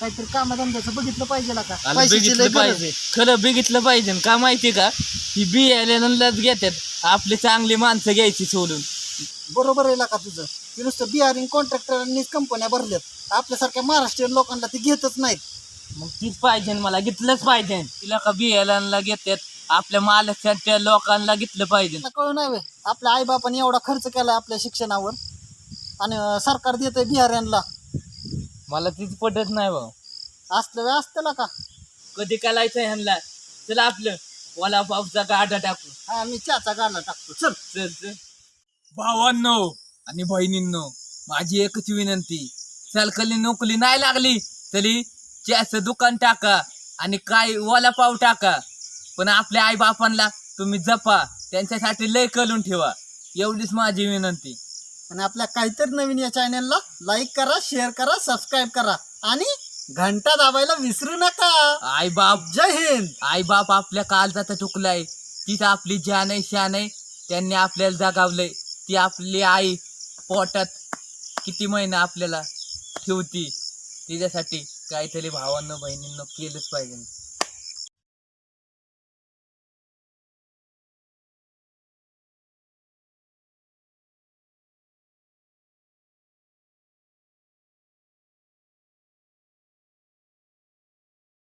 काहीतरी कामधंद्याचं बघितलं पाहिजे का? आलं पैशाची लय बघितलं गरज पाहिजे. खरं बघितलं पाहिजे न. का माहिती का? ही बी लच घेतात आपली चांगली माणसं घ्यायची सोडून. बरोबर आहे का तुझं? ते नुसतं बिहारी कॉन्ट्रॅक्टरांनीच कंपन्या भरल्यात. आपल्यासारख्या महाराष्ट्रीयन लोकांना ते घेतच नाहीत. मग तीच पाहिजे न मला. घेतलंच पाहिजे. तिला का बी ला घेतात आपल्या मालकाच्या लोकांना घेतलं पाहिजे. कळू नाही व्हय. आपल्या आईबापाने एवढा खर्च केला आपल्या शिक्षणावर. आणि अं, सरकार देत आहे बिहाऱ्यांना. मला तीच पटत नाही भाऊ. असलं असतं का? कधी करायचं ह्यांना चला आपलं. वला पावसा गाडा टाकू. हा मी चहाचा गाडा टाकतो. चल. चल चल. भावांनो आणि बहिणींनो माझी एकच विनंती. सरकारी नोकरी नाही लागली तरी चहाचं दुकान टाका आणि काय ओला पाव टाका. पण आपल्या आई बापांना तुम्ही जपा. त्यांच्यासाठी लय करून ठेवा. एवढीच माझी विनंती. आणि आपल्या काहीतरी नवीन या चॅनलला लाईक करा शेअर करा सबस्क्राईब करा. आणि घंटा दाबायला विसरू नका. आई बाप. जय हिंद. आई बाप आपल्या काळजाचा टुकलाय तीच आपली जान आहे शान आहे त्यांनी आपल्याला जगावलंय. ती आपली आई पोटात किती महिना आपल्याला ठेवती? तिच्यासाठी काहीतरी भावांना बहिणींना केलंच पाहिजे.